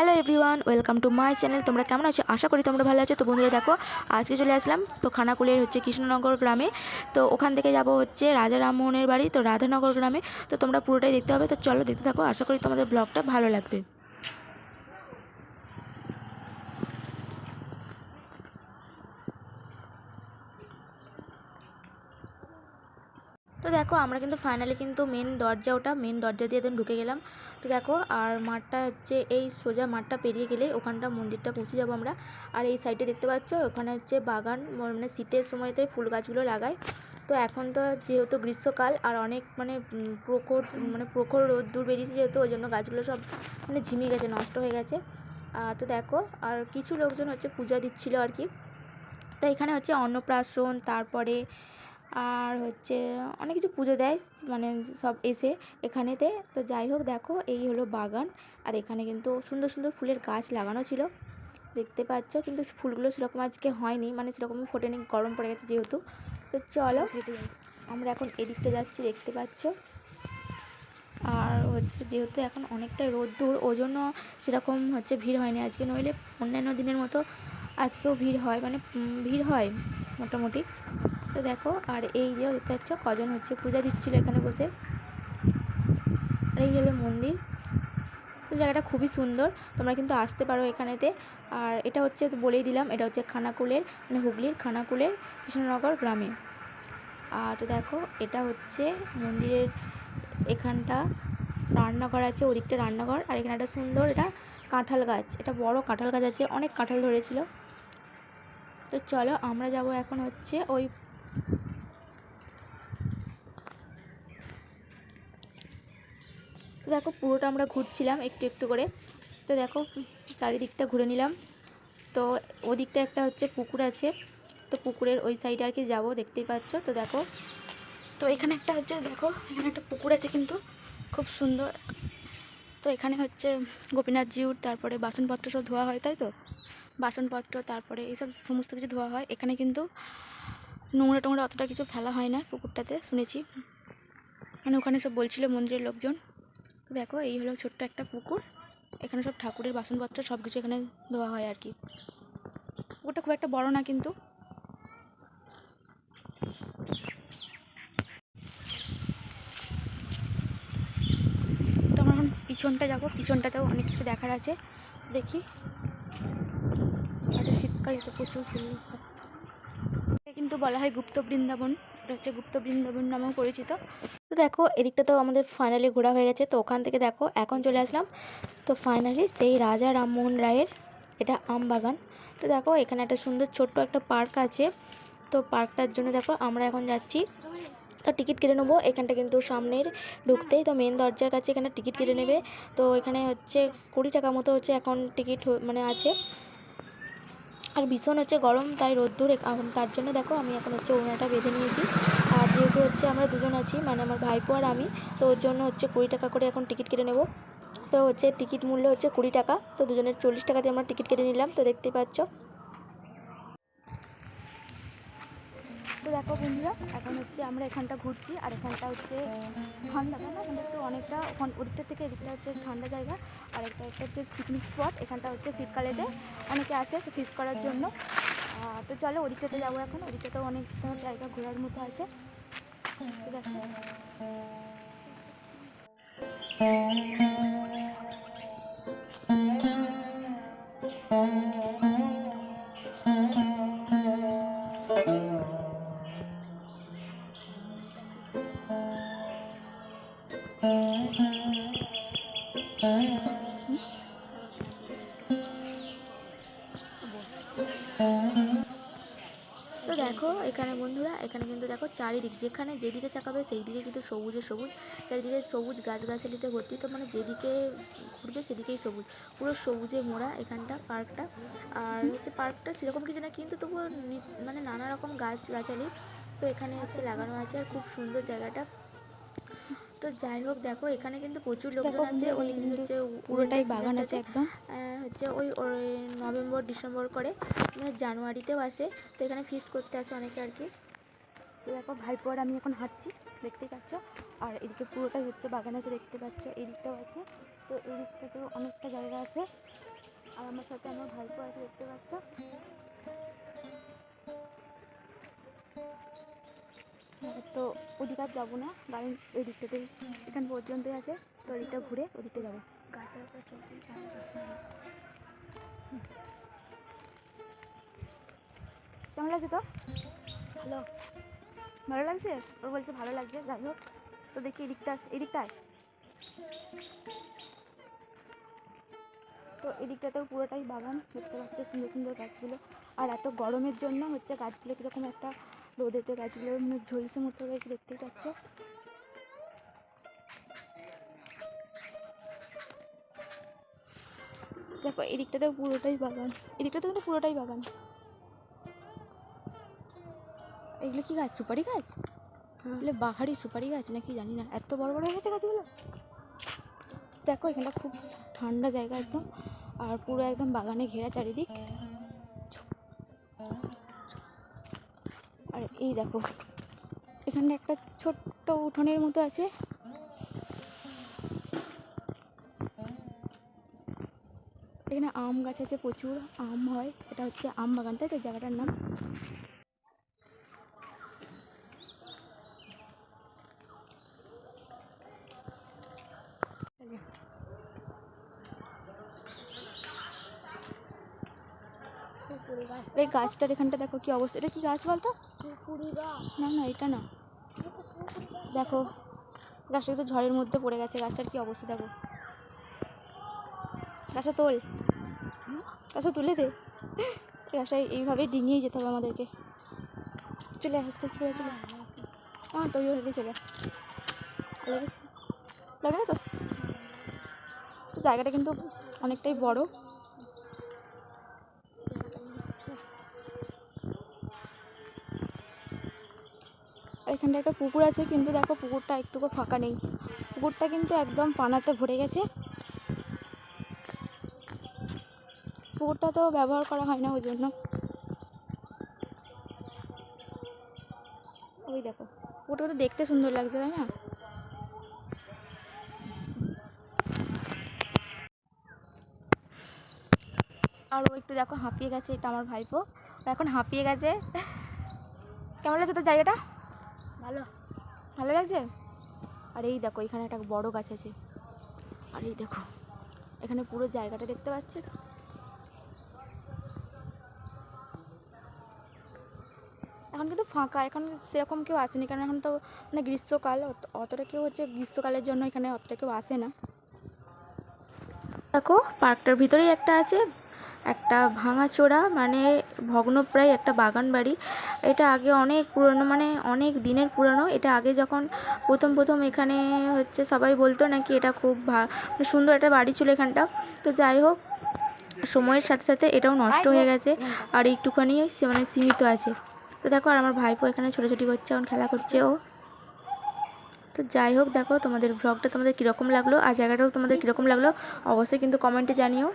Hello everyone welcome to my channel তোমরা কেমন আছো? আশা করি তোমরা ভালো আছো। তো বন্ধুরা দেখো, আজকে চলে আসলাম তো খানাকুলের হচ্ছে কৃষ্ণনগর গ্রামে। তো ওখান থেকে যাব হচ্ছে রাজা রামমোহনের বাড়ি, তো রাধানগর গ্রামে। তো তোমরা পুরোটাই দেখতে হবে তো চলো দেখতে থাকো। আশা করি তোমাদের ব্লগটা ভালো লাগবে। দেখো, আমরা কিন্তু ফাইনালি কিন্তু মেন দরজা, ওটা মেন দরজা দিয়ে একদম ঢুকে গেলাম। তো দেখো, আর মাঠটা হচ্ছে এই সোজা মাঠটা পেরিয়ে গেলে ওখানটা মন্দিরটা পৌঁছে যাব আমরা। আর এই সাইডে দেখতে পাচ্ছ, ওখানে হচ্ছে বাগান মানে শীতের সময়তে ফুল গাছগুলো লাগায়। তো এখন তো যেহেতু গ্রীষ্মকাল, আর অনেক মানে প্রখর মানে প্রখর রোদ্দুর বেরিয়েছে যেহেতু, ওই জন্য গাছগুলো সব মানে ঝিমিয়ে গেছে, নষ্ট হয়ে গেছে। আর তো দেখো, আর কিছু লোকজন হচ্ছে পূজা দিচ্ছিল আর কি। তো এখানে হচ্ছে অন্নপ্রাশন, তারপরে আর হচ্ছে অনেক কিছু পুজো দেয় মানে সব এসে এখানেতে। তো যাই হোক, দেখো, এই হলো বাগান। আর এখানে কিন্তু সুন্দর সুন্দর ফুলের গাছ লাগানো ছিল। দেখতে পাচ্ছ, কিন্তু ফুলগুলো সেরকম আজকে হয়নি। মানে সেরকম ফোটেনি, গরম পড়ে গেছে যেহেতু। তো চলো, আমরা এখন এদিকটা যাচ্ছি, দেখতে পাচ্ছ। আর হচ্ছে যেহেতু এখন অনেকটা রোদ্দুর ওই জন্য সেরকম হচ্ছে ভিড় হয়নি আজকে। নইলে অন্যান্য দিনের মতো আজকেও ভিড় হয় মানে ভিড় হয় মোটামুটি। তো দেখো, আর এই যে দেখতে পাচ্ছ, কজন হচ্ছে, পূজা দিচ্ছিল এখানে বসে। আর এই হলো মন্দির। তো জায়গাটা খুবই সুন্দর, তোমরা কিন্তু আসতে পারো এখানেতে। আর এটা হচ্ছে, বলেই দিলাম, এটা হচ্ছে খানাকুলের মানে হুগলির খানাকুলের কৃষ্ণনগর গ্রামে। আর তো দেখো, এটা হচ্ছে মন্দিরের এখানটা রান্নাঘর আছে, ওদিকটা রান্নাঘর। আর এখানে একটা সুন্দর এটা কাঁঠাল গাছ, এটা বড় কাঁঠাল গাছ আছে, অনেক কাঁঠাল ধরেছিল। তো চলো, আমরা যাব এখন হচ্ছে ওই দেখো পুরোটা আমরা ঘুরছিলাম একটু একটু করে। তো দেখো, চারিদিকটা ঘুরে নিলাম। তো ওদিকটা একটা হচ্ছে পুকুর আছে। তো পুকুরের ওই সাইডে আর কি যাব, দেখতেই পাচ্ছ? তো দেখো, তো এখানে একটা হচ্ছে, দেখো, এখানে একটা পুকুর আছে কিন্তু, খুব সুন্দর। তো এখানে হচ্ছে গোপীনাথ জিউর, তারপরে বাসনপত্র সব ধোয়া হয়, তাই তো? বাসনপত্র, তারপরে এইসব সমস্ত কিছু ধোয়া হয়। এখানে কিন্তু নোংরা টোংরা অতটা কিছু ফেলা হয় না পুকুরটাতে, শুনেছি। মানে ওখানে সব বলছিল মন্দিরের লোকজন। দেখো, এই হলো ছোট্ট একটা পুকুর। এখানে সব ঠাকুরের বাসনপত্র সব কিছু এখানে ধোয়া হয় আর কি। পুকুরটা খুব একটা বড় না কিন্তু। তো আমরা এখন পিছনটা যাব। পিছনটাতেও অনেক কিছু দেখার আছে। দেখি। আচ্ছা শীতকালে তো প্রচুর ফুল। কিন্তু বলা হয় গুপ্ত বৃন্দাবন। এটা হচ্ছে গুপ্ত বৃন্দাবন নামেও পরিচিত। দেখো, এদিকটা তো আমাদের ফাইনালি ঘোরা হয়ে গেছে, তো ওখান থেকে দেখো, এখন চলে আসলাম। তো ফাইনালি সেই রাজা রামমোহন রায়ের এটা আম বাগান। তো দেখো, এখানে একটা সুন্দর ছোট্ট একটা পার্ক আছে। তো পার্কটার জন্য দেখো, আমরা এখন যাচ্ছি। তো টিকিট কেটে নেব, এখানটা কিন্তু সামনের ঢুকতেই। তো মেন দরজার কাছে এখানে টিকিট কেটে নেবে। তো এখানে হচ্ছে কুড়ি টাকা মতো হচ্ছে এখন টিকিট মানে আছে। আর ভীষণ হচ্ছে গরম, তাই রোদ্দুর এখন তার জন্য দেখো, আমি এখন হচ্ছে ওড়নাটা বেঁধে নিয়েছি। যেহেতু হচ্ছে আমরা দুজন আছি মানে আমার ভাইপো আর আমি। তো ওর জন্য হচ্ছে কুড়ি টাকা করে এখন টিকিট কেটে নেব। তো হচ্ছে টিকিট মূল্য হচ্ছে কুড়ি টাকা। তো দুজনের চল্লিশ টাকাতে আমরা টিকিট কেটে নিলাম, তো দেখতেই পাচ্ছ। তো দেখো বন্ধুরা, এখন হচ্ছে আমরা এখানটা ঘুরছি, আর এখানটা হচ্ছে ঠান্ডা না? এখানটা একটু অনেকটা ওখান ওদিকটা থেকে এদিকটা হচ্ছে ঠান্ডা জায়গা, আর একটা একটা হচ্ছে পিকনিক স্পট এখানটা হচ্ছে শীতকালেতে অনেকে আসে ফিস করার জন্য। তো চলো ওদিকটাতে যাব এখন, ওদিকটাতেও অনেকটা জায়গা ঘোরার মতো আছে। তো দেখো তো দেখো, এখানে বন্ধুরা, এখানে কিন্তু দেখো চারিদিক, যেখানে যেদিকে চাকাবে সেই দিকে কিন্তু সবুজে সবুজ, চারিদিকে সবুজ গাছগাছালিতে ভর্তি, তো মানে যেদিকে ঘুরবে সেদিকেই সবুজ। পুরো সবুজে মোড়া এখানটা পার্কটা। আর হচ্ছে পার্কটা সেরকম কিছু না, কিন্তু তবুও মানে নানা রকম গাছ গাছালি তো এখানে হচ্ছে লাগানো আছে। আর খুব সুন্দর জায়গাটা। তো যাই হোক দেখো এখানে কিন্তু প্রচুর লোকজন আছে। ওই হচ্ছে পুরোটাই বাগান আছে। একদম। হচ্ছে ওই নভেম্বর ডিসেম্বর করে মানে জানুয়ারিতেও আসে। তো এখানে ফিস্ট করতে আসে অনেকে আর কি। দেখো ভাইপো আর আমি এখন হাঁটছি দেখতেই পাচ্ছ? আর এদিকে পুরোটাই হচ্ছে বাগান আছে দেখতে পাচ্ছ? এই দিকটাও আছে। তো এই দিকটাতেও অনেকটা জায়গা আছে। আর আমার সাথে আমার ভাইপো আছে দেখতে পাচ্ছ? তো ওদিকে আর যাব না ওই দিকটাতেই এখান পর্যন্তই আছে তো ওদিকটা ঘুরে ওদিকটা যাব। কেমন লাগছে তো? ভালো। ভালো লাগছে? ও বলছে ভালো লাগছে যাই হোক। তো দেখি এদিকটা এদিকটায়? তো এদিকটাতেও পুরোটাই বাগান দেখতে পাচ্ছে সুন্দর সুন্দর গাছগুলো। আর এত গরমের জন্য হচ্ছে গাছগুলো কীরকম একটা রোদেতে গাছগুলো মানে ঝলসে মতো গাছ দেখতেই পাচ্ছ। দেখো এদিকটাতে পুরোটাই বাগান এদিকটাতে কিন্তু পুরোটাই বাগান। এগুলো কি গাছ সুপারি গাছ? এগুলো বাহারি সুপারি গাছ নাকি জানি না এত বড় বড় হয়ে গেছে গাছগুলো? দেখো এখানটা খুব ঠান্ডা জায়গা একদম আর পুরো একদম বাগানে ঘেরা চারিদিক। আর এই দেখো, এখানে একটা ছোট্ট উঠোনের মতো আছে। এখানে আম গাছ আছে প্রচুর, আম হয়, এটা হচ্ছে আম বাগান, তাই তো? জায়গাটার নাম। এই গাছটার এখানটা দেখো কি অবস্থা, এটা কি গাছ বলতো? না না, এটা না। দেখো, গাছটা তো ঝড়ের মধ্যে পড়ে গেছে, গাছটার কি অবস্থা দেখো। গাছটা তোল। গাছটা তুলে দে। গাছটা এইভাবে ডিঙিয়ে যেতে হবে আমাদেরকে। চলে আস্তে আস্তে করে চলে হ্যাঁ তো ওই চলে লাগে না তো জায়গাটা কিন্তু অনেকটাই বড়। এখানটা একটা পুকুর আছে, কিন্তু দেখো পুকুরটা একটুকু ফাঁকা নেই। পুকুরটা কিন্তু একদম পানাতে ভরে গেছে। পুকুরটা তো ব্যবহার করা হয় না ওই জন্য। ওই দেখো, পুকুরটা তো দেখতে সুন্দর লাগছে, তাই না? আর ও একটু দেখো হাঁপিয়ে গেছে, এটা আমার ভাইপো। এখন হাঁপিয়ে গেছে। কেমন লাগছে তোর জায়গাটা? ভালো। ভালো লাগছে? আর এই দেখো, এখানে একটা বড় গাছ আছে। আর এই দেখো, এখানে পুরো জায়গাটা দেখতে পাচ্ছে? এখন কিন্তু ফাঁকা, এখন সেরকম কেউ আসেনি। কারণ এখন তো মানে গ্রীষ্মকাল, অত- অতটা কেউ হচ্ছে গ্রীষ্মকালের জন্য এখানে অতটা কেউ আসে না। দেখো, পার্কটার ভিতরেই একটা আছে। একটা ভাঙাচোরা মানে ভগ্নপ্রায় একটা বাগান বাড়ি এটা আগে অনেক পুরনো মানে অনেক দিনের পুরনো। এটা আগে যখন প্রথম প্রথম এখানে হচ্ছে সবাই বলতো নাকি এটা খুব ভা- মানে সুন্দর একটা বাড়ি ছিল এখানটা। তো যাই হোক, সময়ের সাথে সাথে এটাও নষ্ট হয়ে গেছে। আর একটুখানি মানে সীমিত আছে। তো দেখো, আর আমার ভাইপো এখানে ছোটাছুটি করছে, এখন খেলা করছে ও। তো যাই হোক, দেখো তোমাদের ব্লগটা তোমাদের কীরকম লাগল? আর জায়গাটাও তোমাদের কীরকম লাগল? অবশ্যই কিন্তু কমেন্টে জানিও।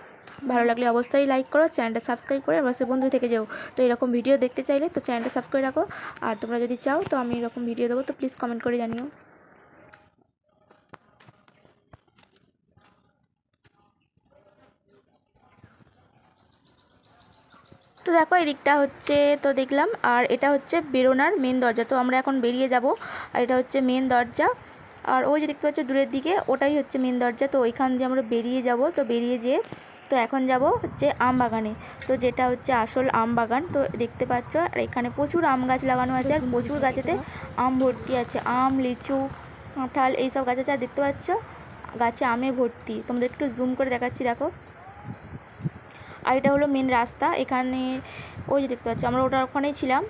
ভালো লাগলে অবশ্যই লাইক করো চ্যানেলটা সাবস্ক্রাইব করে অবশ্যই বন্ধু থেকে যেও। তো এরকম ভিডিও দেখতে চাইলে তো চ্যানেলটা সাবস্ক্রাইব রাখো। আর তোমরা যদি চাও তো আমি এরকম ভিডিও দেবো, তো প্লিজ কমেন্ট করে জানিও। তো দেখো এই দিকটা হচ্ছে তো দেখলাম, আর এটা হচ্ছে বেরোনার মেন দরজা। তো আমরা এখন বেরিয়ে যাব, আর এটা হচ্ছে মেন দরজা। আর ওই যে দেখতে পাচ্ছ দূরের দিকে, ওটাই হচ্ছে মেন দরজা। তো ওইখান দিয়ে আমরা বেরিয়ে যাব। তো বেরিয়ে যেয়ে তো এখন যাব হচ্ছে আম বাগানে। তো যেটা হচ্ছে আসল আম বাগান তো দেখতে পাচ্ছ আর এখানে প্রচুর আম গাছ লাগানো আছে আর প্রচুর গাছেতে আম ভর্তি আছে আম লিচু কাঁঠাল এইসব গাছ আছে আর দেখতে পাচ্ছ গাছে আমে ভর্তি। তোমাদের একটু জুম করে দেখাচ্ছি দেখো। আর এটা হলো মেন রাস্তা এখানে ওই যে দেখতে পাচ্ছ আমরা ওটার ওখানেই ছিলাম।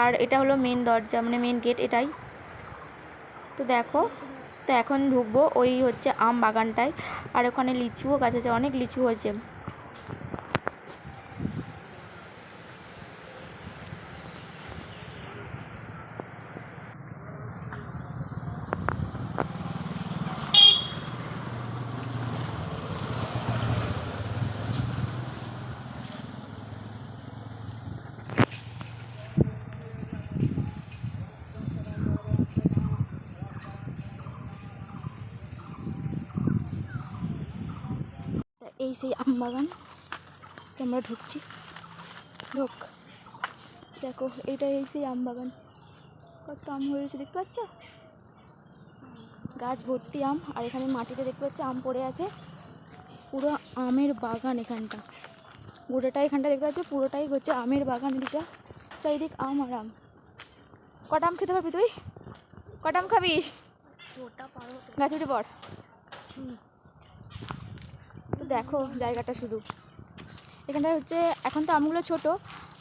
আর এটা হলো মেন দরজা মানে মেন গেট এটাই। তো দেখো তো এখন ঢুকবো, ওই হচ্ছে আম বাগানটায়। আর ওখানে লিচুও গাছ আছে, অনেক লিচু হয়েছে তা এই সেই আম বাগান। আমরা ঢুকছি। ঢোক। দেখো এইটা এই সেই আম বাগান। কত আম হয়েছে দেখতে পাচ্ছ? গাছ ভর্তি আম। আর এখানে মাটিতে দেখতে পাচ্ছ আম পড়ে আছে। পুরো আমের বাগান এখানটা। গোটাটা এখানটা দেখতে পাচ্ছ পুরোটাই হচ্ছে আমের বাগান এদিকটা চারিদিক আম আর আম। কটা আম খেতে পারবি তুই? কটা আম খাবি? গাছ উঠে পড়। তো দেখো জায়গাটা শুধু। এখানটা হচ্ছে, এখন তো আমগুলো ছোট,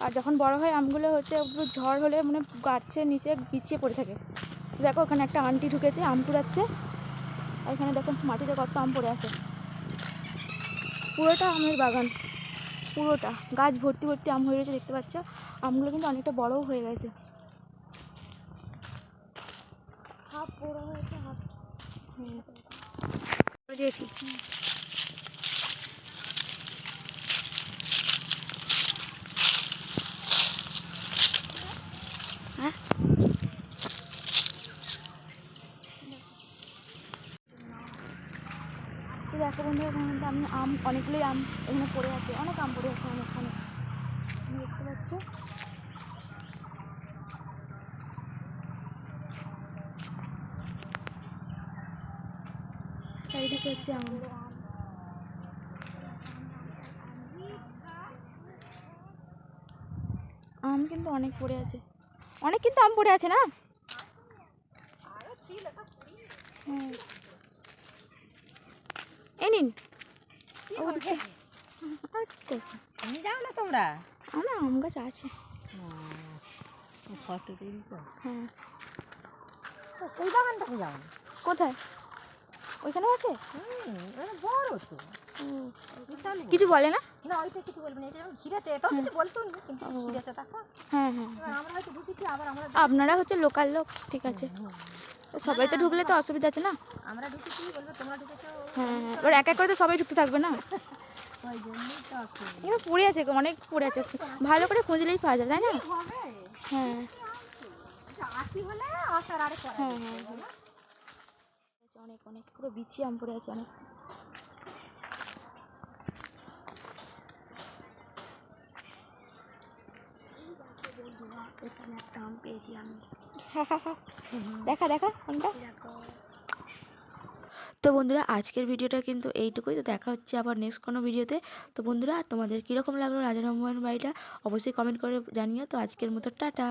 আর যখন বড় হয় আমগুলো হচ্ছে ঝড় হলে মানে গাছের নিচে বিছিয়ে পড়ে থাকে। দেখো, ওখানে একটা আন্টি ঢুকেছে, আম কুড়াচ্ছে। আর এখানে দেখো, মাটিতে কত আম পড়ে আছে। পুরোটা আমের বাগান। পুরোটা। গাছ ভর্তি ভর্তি আম হয়ে রয়েছে, দেখতে পাচ্ছ? আমগুলো কিন্তু অনেকটা বড়ও হয়ে গেছে। হাফ বড় হয়েছে, হাফ দিয়েছি হ্যাঁ তো দেখো বন্ধু এখানে কিন্তু আমি, অনেকগুলোই আম এখানে পড়ে আছে, অনেক আম পড়ে আছে অনেক অনেক দেখতে পাচ্ছ। চারিদিকে হচ্ছে আম। আম কিন্তু অনেক পড়ে আছে। অনেক কিন্তু আম পড়ে আছে না? হ্যাঁ। এই নিন। যাও না তোমরা। আমার আম গাছ আছে। ফটো তুলছো হ্যাঁ। ওই যাও না। কোথায়? ওইখানেও আছে? হুম, বড় তো। কিছু বলে না? না ওইটা কিছু বলবে না এটা ঘিরেছে এটাও কিছু বলতো না কিন্তু ঘিরেছে দেখো হ্যাঁ হ্যাঁ। আমরা হয়তো ঢুকেছি আবার আমরা আপনারা হচ্ছে লোকাল লোক ঠিক আছে? সবাই তো ঢুকলে তো অসুবিধা আছে না? আমরা ঢুকেছি বলবে? তোমরা ঢুকেছো? হ্যাঁ হ্যাঁ এবার এক এক করে তো সবাই ঢুকতে থাকবে না? ওই জন্যই তো অসুবিধা এবার পড়ে আছে অনেক পড়ে আছে। ভালো করে খুঁজলেই পাওয়া যায় তাই না? হ্যাঁ। হ্যাঁ হ্যাঁ অনেক অনেক পুরো আম পড়ে আছে অনেক। এখানে একটা আম পেয়েছি আমি। দেখা দেখা আমরা তো বন্ধুরা, আজকের ভিডিওটা কিন্তু এইটুকুই। তো দেখা হচ্ছে আবার নেক্সট কোনো ভিডিওতে। তো বন্ধুরা, তোমাদের কীরকম লাগল রাজা রহমান বাড়িটা অবশ্যই কমেন্ট করে জানিও। তো আজকের মতো, টাটা।